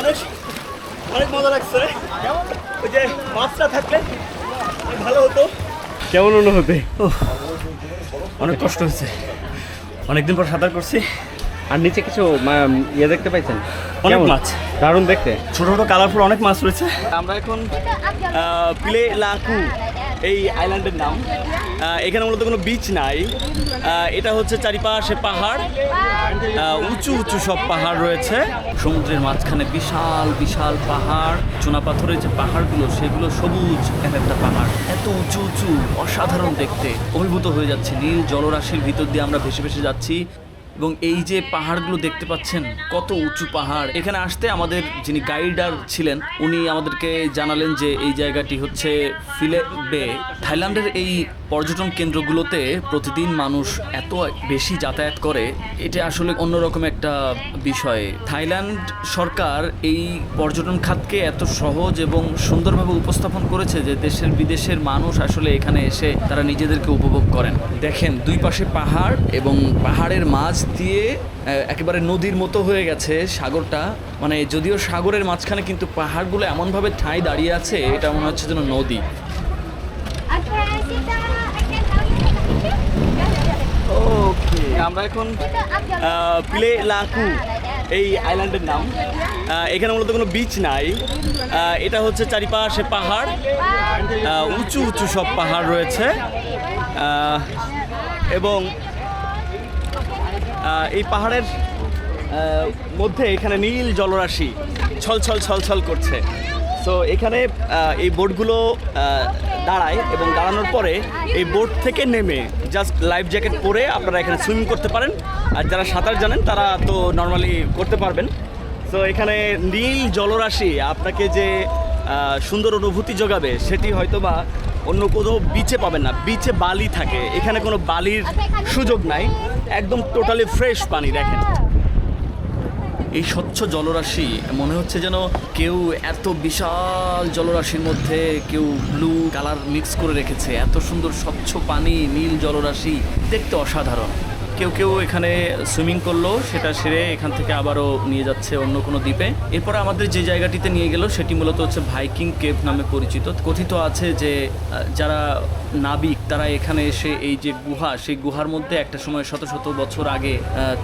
অনেক অনেক মজা লাগছে। ওই যে মাছটা থাকলে অনেক ভালো হতো। কেমন অনুভূতি অনেক কষ্ট হয়েছে। অনেকদিন পর সাঁতার করছি। আর নিচে কিছু ইয়ে দেখতে পাইছেন? অনেক? মাছ। দারুণ দেখতে। ছোট ছোট কালারফুল অনেক মাছ রয়েছে। আমরা এখন প্লে লাকু। এই আইল্যান্ডের নাম। এখানে মূলত কোনো বিচ নাই। এটা হচ্ছে চারিপাশে পাহাড়। উঁচু উঁচু সব পাহাড় রয়েছে। সমুদ্রের মাঝখানে বিশাল বিশাল পাহাড়। চুনা পাথরের যে পাহাড়গুলো, সেগুলো সবুজ এক একটা পাহাড়। এত উঁচু উঁচু, অসাধারণ দেখতে। অভিভূত হয়ে যাচ্ছে নীল জলরাশির ভিতর দিয়ে আমরা ভেসে ভেসে যাচ্ছি। এবং এই যে পাহাড়গুলো দেখতে পাচ্ছেন, কত উঁচু পাহাড়। এখানে আসতে আমাদের যিনি গাইডার ছিলেন, উনি আমাদেরকে জানালেন যে এই জায়গাটি হচ্ছে ফিলে বে। থাইল্যান্ডের এই পর্যটন কেন্দ্রগুলোতে প্রতিদিন মানুষ এত বেশি যাতায়াত করে, এটা আসলে অন্যরকম একটা বিষয়। থাইল্যান্ড সরকার এই পর্যটন খাতকে এত সহজ এবং সুন্দরভাবে উপস্থাপন করেছে যে দেশের বিদেশের মানুষ আসলে এখানে এসে তারা নিজেদেরকে উপভোগ করেন। দেখেন, দুই পাশে পাহাড় এবং পাহাড়ের মাঝ দিয়ে একেবারে নদীর মতো হয়ে গেছে সাগরটা। মানে যদিও সাগরের মাঝখানে কিন্তু পাহাড়গুলো এমনভাবে ঠাঁই দাঁড়িয়ে আছে, এটা মনে হচ্ছে যেন নদী। আমরা এখন প্লে লাকু এই আইল্যান্ডের নাম। এখানে মূলত কোনো বিচ নাই। এটা হচ্ছে চারিপাশে পাহাড়। উঁচু উঁচু সব পাহাড় রয়েছে। এবং এই পাহাড়ের মধ্যে এখানে নীল জলরাশি ছল ছল ছল ছল করছে। তো এখানে এই বোটগুলো দাঁড়ায় এবং দাঁড়ানোর পরে এই বোট থেকে নেমে জাস্ট লাইফ জ্যাকেট পরে আপনারা এখানে সুইমিং করতে পারেন। আর যারা সাঁতার জানেন, তারা তো নর্মালি করতে পারবেন। তো এখানে নীল জলরাশি আপনাকে যে সুন্দর অনুভূতি যোগাবে, সেটি হয়তো বা অন্য কোনো বিচে পাবেন না। বিচে বালি থাকে। এখানে কোনো বালির সুযোগ নাই। একদম টোটালি ফ্রেশ পানি, দেখেন। এই স্বচ্ছ জলরাশি, মনে হচ্ছে যেন কেউ এত বিশাল জলরাশির মধ্যে কেউ ব্লু কালার মিক্স করে রেখেছে। এত সুন্দর স্বচ্ছ পানি, নীল জলরাশি, দেখতে অসাধারণ। কেউ কেউ এখানে সুইমিং করল, সেটা সেরে এখান থেকে আবারও নিয়ে যাচ্ছে অন্য কোনো দ্বীপে। এরপরে আমাদের যে জায়গাটিতে নিয়ে গেল, সেটি মূলত হচ্ছে ভাইকিং কেভ নামে পরিচিত। কথিত আছে যে যারা নাবিক, তারা এখানে এসে এই যে গুহা, সেই গুহার মধ্যে একটা সময় শত শত বছর আগে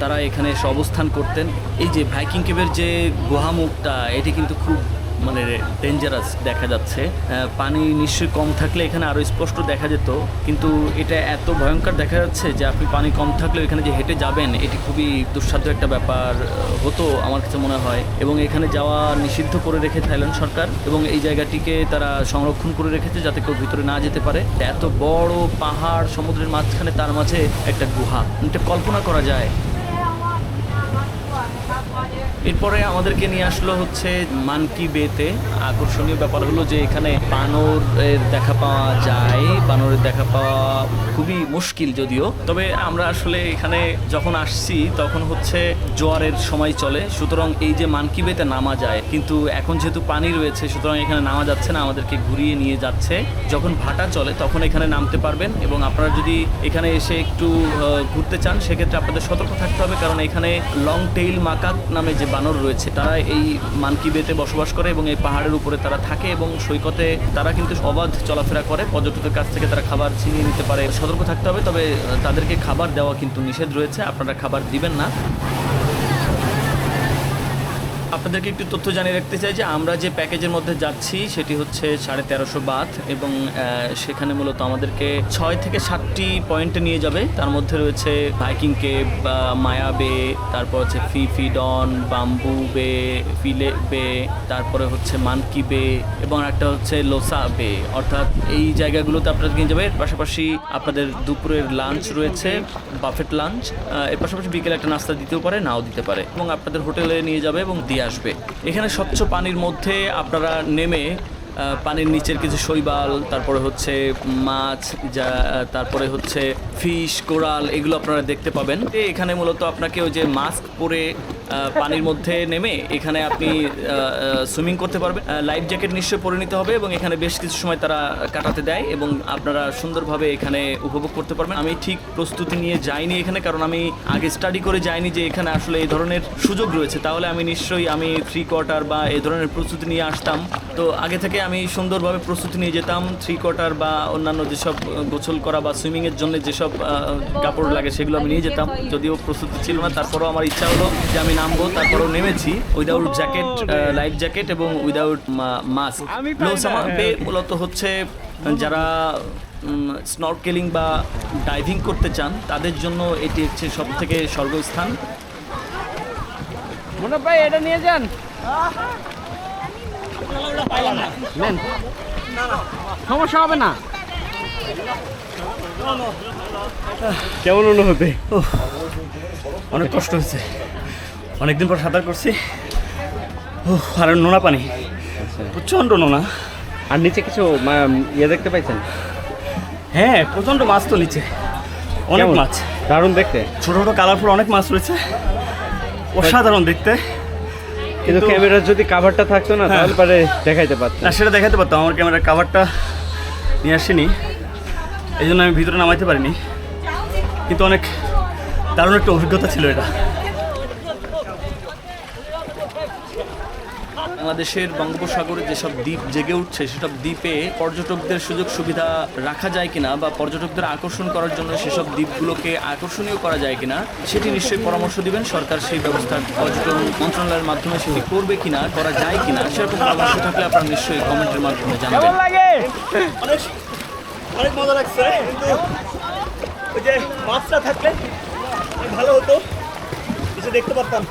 তারা এখানে এসে অবস্থান করতেন। এই যে ভাইকিং কেভের যে গুহামুখটা, এটি কিন্তু খুব মানে ডেঞ্জারাস দেখা যাচ্ছে। পানি নিশ্চয়ই কম থাকলে এখানে আরও স্পষ্ট দেখা যেত, কিন্তু এটা এত ভয়ঙ্কর দেখা যাচ্ছে যে আপনি পানি কম থাকলে এখানে যে হেঁটে যাবেন, এটি খুবই দুঃসাধ্য একটা ব্যাপার হতো আমার কাছে মনে হয়। এবং এখানে যাওয়া নিষিদ্ধ করে রেখে থাইল্যান্ড সরকার এবং এই জায়গাটিকে তারা সংরক্ষণ করে রেখেছে যাতে কেউ ভিতরে না যেতে পারে। এত বড় পাহাড়, সমুদ্রের মাঝখানে তার মাঝে একটা গুহা। এটা কল্পনা করা যায় এরপরে আমাদেরকে নিয়ে আসলো হচ্ছে মানকি বেতে। আকর্ষণীয় ব্যাপার হলো যে এখানে বানরের দেখা পাওয়া যায়। বানরের দেখা পাওয়া খুবই মুশকিল যদিও। তবে আমরা আসলে এখানে যখন আসছি, তখন হচ্ছে জোয়ারের সময় চলে। সুতরাং এই যে মানকি বেতে নামা যায়, কিন্তু এখন যেহেতু পানি রয়েছে, সুতরাং এখানে নামা যাচ্ছে না, আমাদেরকে ঘুরিয়ে নিয়ে যাচ্ছে। যখন ভাটা চলে, তখন এখানে নামতে পারবেন এবং আপনারা যদি এখানে এসে একটু ঘুরতে চান, সেক্ষেত্রে আপনাদের সতর্ক থাকতে হবে, কারণ এখানে লং টেইল মাকাক নামে যে বানর রয়েছে, তারা এই মানকি বেতে বসবাস করে এবং এই পাহাড়ের উপরে তারা থাকে এবং সৈকতে তারা কিন্তু অবাধ চলাফেরা করে। পর্যটকের কাছ থেকে তারা খাবার ছিনিয়ে নিতে পারে। সতর্ক থাকতে হবে, তবে তাদেরকে খাবার দেওয়া কিন্তু নিষেধ রয়েছে। আপনারা খাবার দিবেন না। আপনাদেরকে একটু তথ্য জানিয়ে রাখতে চাই যে আমরা যে প্যাকেজের মধ্যে যাচ্ছি, সেটি হচ্ছে সাড়ে তেরোশো বাথ এবং সেখানে মূলত আমাদেরকে ছয় থেকে সাতটি পয়েন্টে নিয়ে যাবে। তার মধ্যে রয়েছে ভাইকিং কেভ মায়া বে, তারপর হচ্ছে ফি ফিডন বাম্বু বে, ফিলে বে, তারপরে হচ্ছে মানকি বে এবং একটা হচ্ছে লোসা বে। অর্থাৎ এই জায়গাগুলোতে আপনাদেরকে নিয়ে যাবে। এর পাশাপাশি আপনাদের দুপুরের লাঞ্চ রয়েছে বাফেট লাঞ্চ এর পাশাপাশি বিকেলে একটা নাস্তা দিতেও পারে, নাও দিতে পারে এবং আপনাদের হোটেলে নিয়ে যাবে এবং দিয়ে আসবে। এখানে স্বচ্ছ পানির মধ্যে আপনারা নেমে পানির নিচের কিছু শৈবাল, তারপরে হচ্ছে মাছ, যা, তারপরে হচ্ছে ফিশ, কোরাল, এগুলো আপনারা দেখতে পাবেন। এখানে মূলত আপনাকে ওই যে মাস্ক পরে পানির মধ্যে নেমে এখানে আপনি সুইমিং করতে পারবেন। লাইফ জ্যাকেট নিশ্চয়ই পরে নিতে হবে এবং এখানে বেশ কিছু সময় তারা কাটাতে দেয় এবং আপনারা সুন্দরভাবে এখানে উপভোগ করতে পারবেন। আমি ঠিক প্রস্তুতি নিয়ে যাইনি এখানে, কারণ আমি আগে স্টাডি করে যাইনি যে এখানে আসলে এই ধরনের সুযোগ রয়েছে। তাহলে আমি নিশ্চয়ই আমি থ্রি কোয়ার্টার বা এই ধরনের প্রস্তুতি নিয়ে আসতাম। তো আগে থেকে আমি সুন্দরভাবে প্রস্তুতি নিয়ে যেতাম থ্রি কোয়ার্টার বা অন্যান্য যেসব গোসল করা বা সুইমিংয়ের জন্য যেসব কাপড় লাগে সেগুলো আমি নিয়ে যেতাম। যদিও প্রস্তুতি ছিল না তারপরেও আমার ইচ্ছা হলো যে আমি নামবো তারপরেও নেমেছি। উইদাউট জ্যাকেট লাইফ জ্যাকেট এবং উইদাউট মাস্ক লো মূলত হচ্ছে যারা স্নর্কেলিং বা ডাইভিং করতে চান তাদের জন্য এটি হচ্ছে সব থেকে স্বর্গস্থান। মনে ভাই এটা নিয়ে যান। নেন। সমস্যা হবে না। কেমন অনুভূতি? অনেক কষ্ট হয়েছে। অনেকদিন পর সাঁতার করছি। আর নোনা পানি। প্রচণ্ড নোনা। আর নিচে কিছু ইয়ে দেখতে পাইছেন? হ্যাঁ প্রচণ্ড মাছ তো নিচে। অনেক মাছ। দারুণ দেখতে। ছোট ছোট কালারফুল অনেক মাছ রয়েছে। অসাধারণ দেখতে। কিন্তু ক্যামেরার যদি কাভারটা থাকতো না হ্যাঁ। তাহলে পরে দেখাইতে পারতাম। না সেটা দেখাতে পারতাম। আমার ক্যামেরার কাভারটা নিয়ে আসিনি। এই জন্য আমি ভিতরে নামাইতে পারিনি। কিন্তু অনেক দারুণ একটা অভিজ্ঞতা ছিল এটা। বাংলাদেশের বঙ্গোপসাগরে যেসব দ্বীপ জেগে উঠছে সেসব দ্বীপে পর্যটকদের সুযোগ সুবিধা রাখা যায় কিনা বা পর্যটকদের আকর্ষণ করার জন্য সেসব দ্বীপগুলোকে আকর্ষণীয় করা যায় কিনা সেটি নিশ্চয়ই পরামর্শ দিবেন। সরকার সেই ব্যবস্থা পর্যটন মন্ত্রণালয়ের মাধ্যমে সেটি করবে কিনা করা যায় কিনা সেরকম পরামর্শ থাকলে আপনারা নিশ্চয়ই কমেন্টের মাধ্যমে জানাবেন। অনেক মজা লাগছে। কিন্তু ওই যে মাছটা থাকলে ভালো হতো কিছু দেখতে পারতাম।